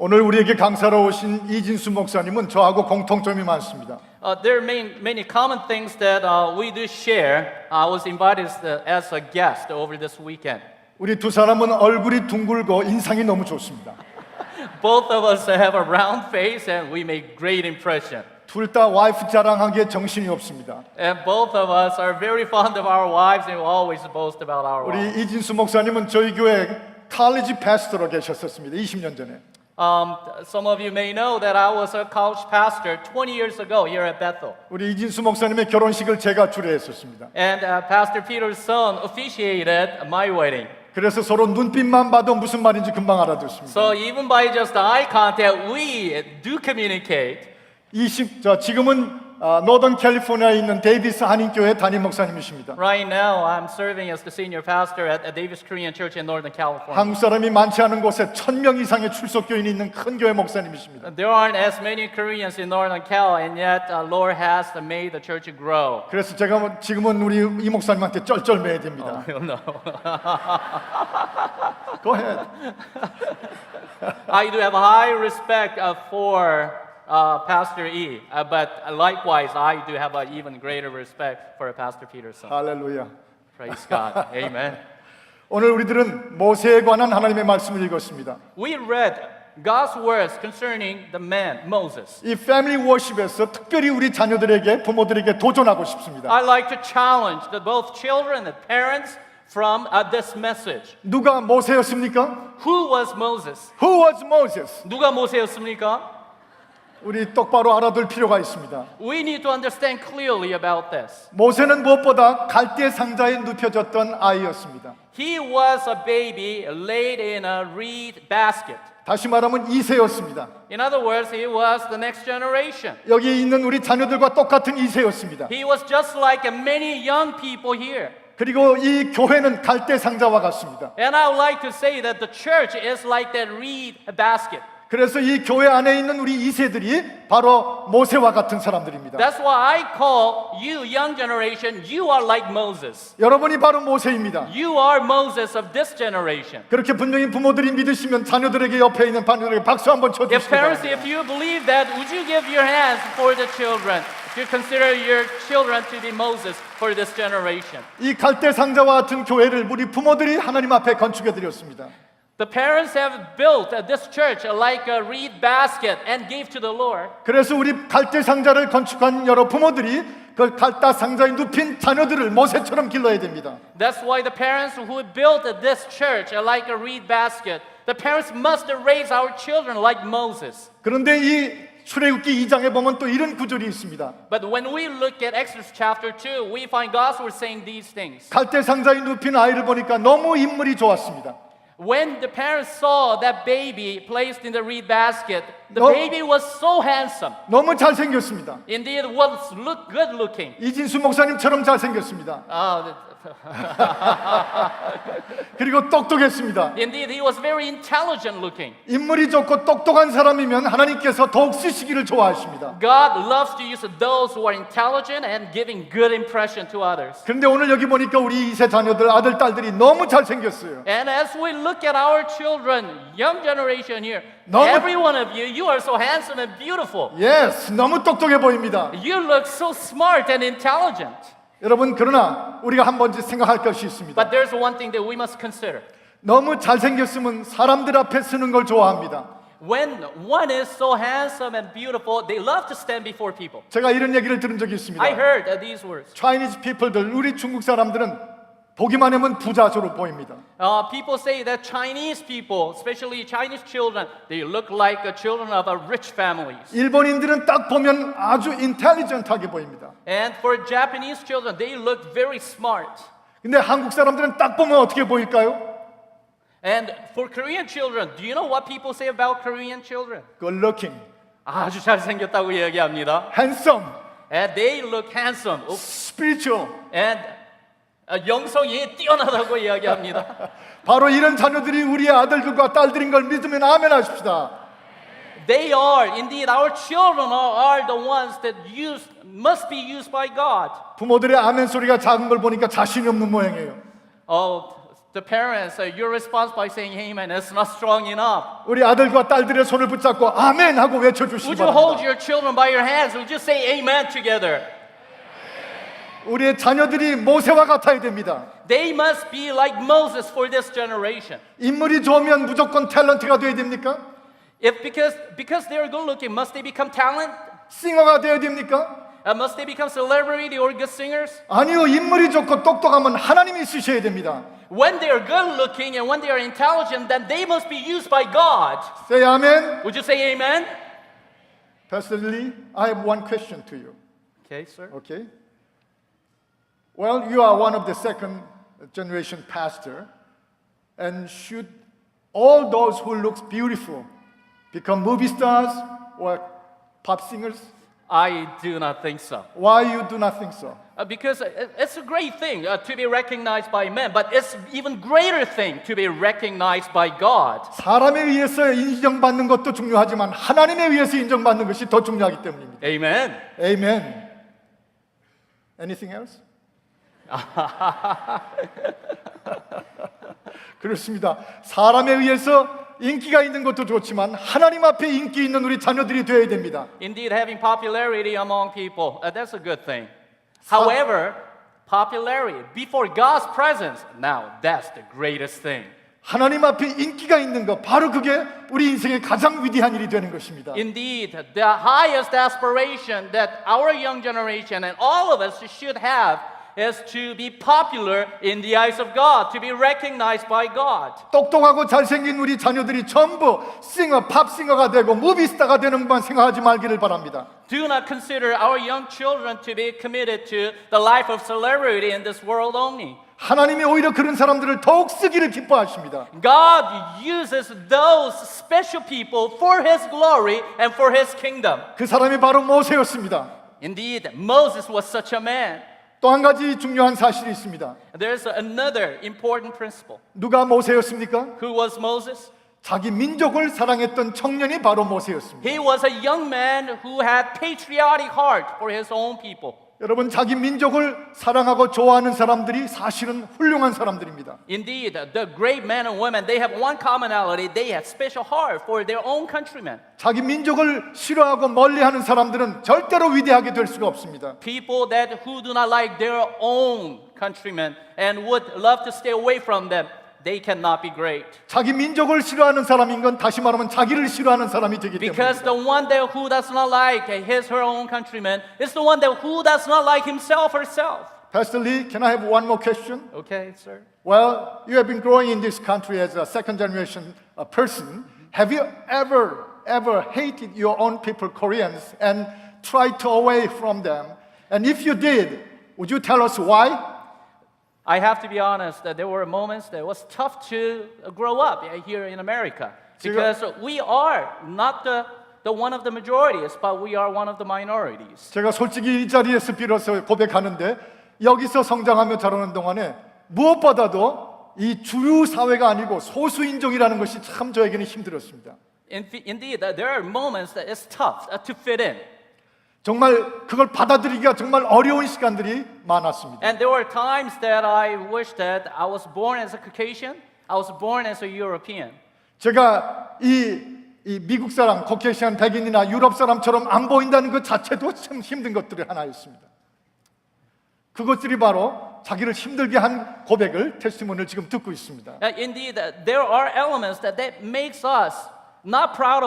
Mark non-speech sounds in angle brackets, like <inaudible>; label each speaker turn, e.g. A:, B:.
A: 오늘 우리에게 강사로 오신 이진수 목사님은 저하고 공통점이 많습니다.
B: Uh, there are many, many common things that uh, we do share. I was invited as, the- as a guest over this weekend.
A: 우리 두 사람은 얼굴이 둥글고 인상이 너무 좋습니다.
B: Both of us have a round face and we make great impression.
A: 둘 다 와이프 자랑하기에 정신이 없습니다.
B: And both of us are very fond of our wives and we always boast about our wives.
A: 우리 이진수 목사님은 저희 교회 칼리지 패스터로 계셨었습니다. 20년 전에.
B: Um, some of you may know that I was a college pastor 20 years ago here at Bethel.
A: 우리 이진수 목사님의 결혼식을 제가 주례했었습니다.
B: And uh, Pastor Peter's son officiated my wedding.
A: 그래서 서로 눈빛만 봐도 무슨 말인지 금방 알아듣습니다.
B: So even by just eye contact, we do communicate.
A: 20, 자, 지금은 아, 노던 캘리포니아에 있는 데이비스 한인교회 담임 목사님이십니다.
B: Right now, I'm serving as the senior pastor at, at Davis Korean Church in Northern California.
A: 한국 사람이 많지 않은 곳에 천 명 이상의 출석교인이 있는 큰 교회 목사님이십니다.
B: There aren't as many Koreans in Northern Cal, and yet uh, Lord has made the church grow.
A: 그래서 제가 뭐 지금은 우리 이 목사님한테 쩔쩔매야 됩니다.
B: no.
A: Go ahead.
B: I do have high respect uh, for uh, Pastor E, uh, but likewise, I do have an even greater respect for Pastor Peterson.
A: 할렐루야.
B: Praise God. <laughs> Amen.
A: 오늘 우리들은 모세에 관한 하나님의 말씀을 읽었습니다.
B: We read God's words concerning the man, Moses.
A: 이 패밀리 워십에서 특별히 우리 자녀들에게 부모들에게 도전하고 싶습니다.
B: I'd like to challenge the, both children and parents from uh, this message.
A: 누가 모세였습니까?
B: Who was Moses?
A: Who was Moses?
B: 누가 모세였습니까?
A: 우리 똑바로 알아둘 필요가 있습니다.
B: We need to understand clearly about this.
A: 모세는 무엇보다 갈대 상자에 눕혀졌던 아이였습니다.
B: He was a baby laid in a reed basket.
A: 다시 말하면 이세였습니다.
B: In other words, he was the next generation.
A: 여기 있는 우리 자녀들과 똑같은 이세였습니다.
B: He was just like many young people here.
A: 그리고 이 교회는 갈대 상자와 같습니다.
B: And I would like to say that the church is like that reed basket.
A: 그래서 이 교회 안에 있는 우리 이세들이 바로 모세와 같은 사람들입니다.
B: That's why I call you, young generation, you are like Moses.
A: 여러분이 바로 모세입니다.
B: You are Moses of this generation.
A: 그렇게 분명히 부모들이 믿으시면 자녀들에게 옆에 있는 자녀들에게 박수 한번
B: If
A: 쳐주시기
B: parents,
A: 바랍니다.
B: if you believe that, would you give your hands for the children? You consider your children to be Moses for this generation.
A: 이 갈대 상자와 같은 교회를 우리 부모들이 하나님 앞에 건축해 드렸습니다.
B: The parents have built uh, this church like a reed basket and gave to the Lord.
A: 그래서 우리 갈대 상자를 건축한 여러 부모들이 그 갈대 상자에 눕힌 자녀들을 모세처럼 길러야 됩니다.
B: That's why the parents who built this church are like a reed basket. The parents must raise our children like Moses.
A: 그런데 이 출애굽기 2장에 보면 또 이런 구절이 있습니다.
B: But when we look at Exodus chapter 2, we find God's word saying these things.
A: 갈대 상자에 눕힌 아이를 보니까 너무 인물이 좋았습니다.
B: When the parents saw that baby placed in the reed basket, the
A: No.
B: baby was so handsome.
A: 너무 잘생겼습니다.
B: Indeed, was look good looking.
A: 이진수 목사님처럼 잘생겼습니다.
B: Oh,
A: 그리고 똑똑했습니다.
B: indeed, he was very intelligent looking.
A: 인물이 좋고 똑똑한 사람이면 하나님께서 더욱 쓰시기를 좋아하십니다.
B: God loves to use those who are intelligent and giving good impression to others.
A: 그런데 오늘 여기 보니까 우리 이세 자녀들 아들 딸들이 너무 잘생겼어요.
B: And as we look at our children, young generation here,
A: 너무-
B: every one of you, you are so handsome and beautiful.
A: 예스, 너무 똑똑해 보입니다.
B: You look so smart and intelligent.
A: 여러분 그러나 우리가 한 번쯤 생각할 것이 있습니다.
B: But there's one thing that we must consider.
A: 너무 잘생겼으면 사람들 앞에 서는 걸 좋아합니다.
B: When one is so handsome and beautiful, they love to stand before people.
A: 제가 이런 얘기를 들은 적이 있습니다.
B: I heard uh, these words.
A: Chinese people들, 우리 중국 사람들은 보기만 하면 부자적으로 보입니다.
B: Uh, people say that Chinese people, especially Chinese children, they look like uh, children of uh, rich families.
A: 일본인들은 딱 보면 아주 인텔리전트하게 보입니다.
B: And for Japanese children, they look very smart.
A: 근데 한국 사람들은 딱 보면 어떻게 보일까요?
B: And for Korean children, do you know what people say about Korean children?
A: Good looking,
B: 아주 잘생겼다고 얘기합니다.
A: handsome,
B: And they look handsome.
A: Spiritual.
B: And 어, 영성이 뛰어나다고 이야기합니다.
A: 바로 이런 자녀들이 우리의 아들들과 딸들인 걸 믿으면 아멘 하십시다.
B: They are indeed our children are, the ones that use must be used by God.
A: 부모들의 아멘 소리가 작은 걸 보니까 자신이 없는 모양이에요.
B: Oh, The parents, uh, your response by saying amen is not strong enough.
A: 우리 아들과 딸들의 손을 붙잡고 아멘 하고 외쳐 주시기
B: Would you hold
A: 바랍니다.
B: your children by your hands? Would you say amen together?
A: 우리의 자녀들이 모세와 같아야 됩니다.
B: They must be like Moses for this generation.
A: 인물이 좋으면 무조건 탤런트가 돼야 됩니까?
B: If because because they are good looking, must they become talent?
A: 싱어가 돼야 됩니까?
B: Uh, must they become celebrity or good singers?
A: 아니요, 인물이 좋고 똑똑하면 하나님이 쓰셔야 됩니다.
B: When they are good looking and when they are intelligent, then they must be used by God.
A: Say amen.
B: Would you say amen?
A: Pastor Lee, I have one question to you.
B: Okay, sir.
A: Okay? Well, you are one of the second generation pastor, and should all those who looks beautiful become movie stars or pop singers?
B: I do not think so.
A: Why you do not think so?
B: Uh, because it- it's a great thing uh, to be recognized by men, but it's even greater thing to be recognized by God.
A: 사람에 의해서 인정받는 것도 중요하지만 하나님에 의해서 인정받는 것이 더 중요하기 때문입니다.
B: Amen.
A: Amen. Anything else? 그렇습니다. 사람에 의해서 인기가 있는 것도 좋지만 하나님 앞에 인기 있는 우리 자녀들이 되어야 됩니다.
B: Indeed, having popularity among people, uh, that's a good thing. However, popularity before God's presence, now that's the greatest thing.
A: 하나님 앞에 인기가 있는 것 바로 그게 우리 인생의 가장 위대한 일이 되는 것입니다.
B: Indeed, the highest aspiration that our young generation and all of us should have is to be popular in the eyes of God, to be recognized by God.
A: 똑똑하고 잘생긴 우리 자녀들이 전부 싱어, 팝싱어가 되고 무비스타가 되는 것만 생각하지 말기를 바랍니다.
B: Do not consider our young children to be committed to the life of celebrity in this world only.
A: 하나님이 오히려 그런 사람들을 더욱 쓰기를 기뻐하십니다.
B: God uses those special people for His glory and for His kingdom.
A: 그 사람이 바로 모세였습니다.
B: Indeed, Moses was such a man.
A: 또 한 가지 중요한 사실이 있습니다.
B: There's another important principle.
A: 누가 모세였습니까?
B: Who was Moses?
A: 자기 민족을 사랑했던 청년이 바로 모세였습니다.
B: He was a young man who had patriotic heart for his own people.
A: 여러분 자기 민족을 사랑하고 좋아하는 사람들이 사실은 훌륭한 사람들입니다.
B: Indeed, the great men and women, they have one commonality. They have special heart for their own countrymen.
A: 자기 민족을 싫어하고 멀리하는 사람들은 절대로 위대하게 될 수가 없습니다.
B: People that who do not like their own countrymen and would love to stay away from them, they cannot be great.
A: 자기 민족을 싫어하는 사람인 건 다시 말하면 자기를 싫어하는 사람이 되기
B: Because
A: 때문입니다.
B: the one that who does not like his her own countrymen is the one that who does not like himself herself.
A: Pastor Lee, can I have one more question?
B: Okay, sir.
A: Well, you have been growing in this country as a second generation uh, person. Have you ever, ever hated your own people, Koreans, and tried to away from them? And if you did, would you tell us why?
B: I have to be honest that there were moments that it was tough to grow up here in America because we are not the, the one of the majorities, but we are one of the minorities.
A: 제가 솔직히 이 자리에서 빌어서 고백하는데 여기서 성장하며 자라는 동안에 무엇보다도 이 주류 사회가 아니고 소수 인종이라는 것이 참 저에게는 힘들었습니다.
B: In, indeed, uh, there are moments that it's tough uh, to fit in.
A: 정말 그걸 받아들이기가 정말 어려운 시간들이 많았습니다.
B: And there were times that I wish that I was born as a Caucasian, I was born as a European.
A: 제가 이, 이 미국 사람, 코케이시안 백인이나 유럽 사람처럼 안 보인다는 것 자체도 참 힘든 것들이 하나였습니다. 그것들이 바로 자기를 힘들게 한 고백을 테스티몬을 지금 듣고 있습니다.
B: Uh, indeed, uh, there are elements that, that makes us not proud of